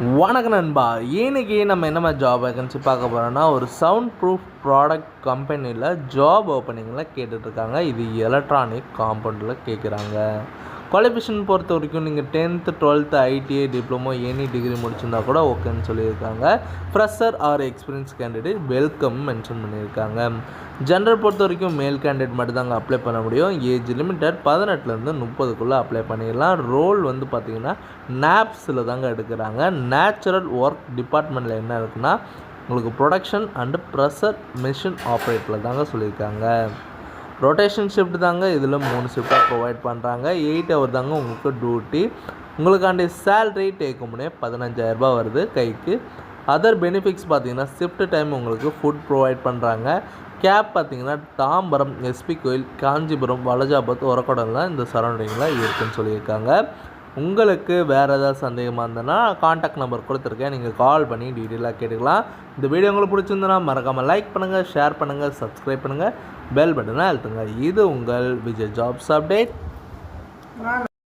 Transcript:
வணக்கம் நண்பா. இன்னைக்கு நம்ம என்ன மாதிரி ஜாப் வேகன்சி பார்க்க போகிறோன்னா ஒரு சவுண்ட் ப்ரூஃப் ப்ராடக்ட் கம்பெனியில் ஜாப் ஓப்பனிங்கில் கேட்டுட்ருக்காங்க இது எலக்ட்ரானிக் காம்பவுண்டில் கேட்குறாங்க குவாலிஃபிகேஷன் பொறுத்த வரைக்கும் நீங்கள் tenth twelfth ITI diploma any degree முடிச்சிருந்தா கூட ஓகேன்னு சொல்லியிருக்காங்க. Fresher or experience candidate welcome mention பண்ணியிருக்காங்க. ஜென்ரல் பொறுத்த வரைக்கும் மேல் கேண்டிடேட் மட்டும் தாங்க அப்ளை பண்ண முடியும். ஏஜ் லிமிட்டட் பதினெட்டுலேருந்து முப்பதுக்குள்ளே அப்ளை பண்ணிடலாம். ரோல் வந்து பார்த்திங்கன்னா நாப்ஸில் தாங்க எடுக்கிறாங்க. நேச்சுரல் ஒர்க் டிபார்ட்மெண்ட்டில் என்ன இருக்குன்னா உங்களுக்கு ப்ரொடக்ஷன் அண்டு ப்ரெஷர் மிஷின் ஆப்ரேட்டில் தாங்க சொல்லியிருக்காங்க. ரொட்டேஷன் ஷிஃப்ட் தாங்க இதில் மூணு ஷிஃப்டாக ப்ரொவைட் பண்ணுறாங்க எயிட் ஹவர் தாங்க உங்களுக்கு டியூட்டி உங்களுக்காண்டி சேல்ரி டேக்கும்னே பதினஞ்சாயிரரூபா வருது கைக்கு. அதர் பெனிஃபிட்ஸ் பார்த்தீங்கன்னா ஷிஃப்ட் டைம் உங்களுக்கு ஃபுட் ப்ரொவைட் பண்ணுறாங்க கேப் பார்த்தீங்கன்னா தாம்பரம் எஸ்பி கோயில் காஞ்சிபுரம் வலஜாபாத் உரக்கடம்லாம் இந்த சரௌண்டிங்கில் இருக்குன்னு சொல்லியிருக்காங்க. உங்களுக்கு வேறு ஏதாவது சந்தேகமாக இருந்ததுன்னா காண்டாக்ட் நம்பர் கொடுத்துருக்கேன். நீங்கள் கால் பண்ணி டீட்டெயிலாக கேட்டுக்கலாம். இந்த வீடியோ உங்களுக்கு பிடிச்சிருந்ததுன்னா மறக்காமல் லைக் பண்ணுங்கள் ஷேர் பண்ணுங்கள் சப்ஸ்கிரைப் பண்ணுங்கள் பெல் பட்டனை அழுத்துங்க. இது உங்கள் விஜய் ஜாப்ஸ் அப்டேட்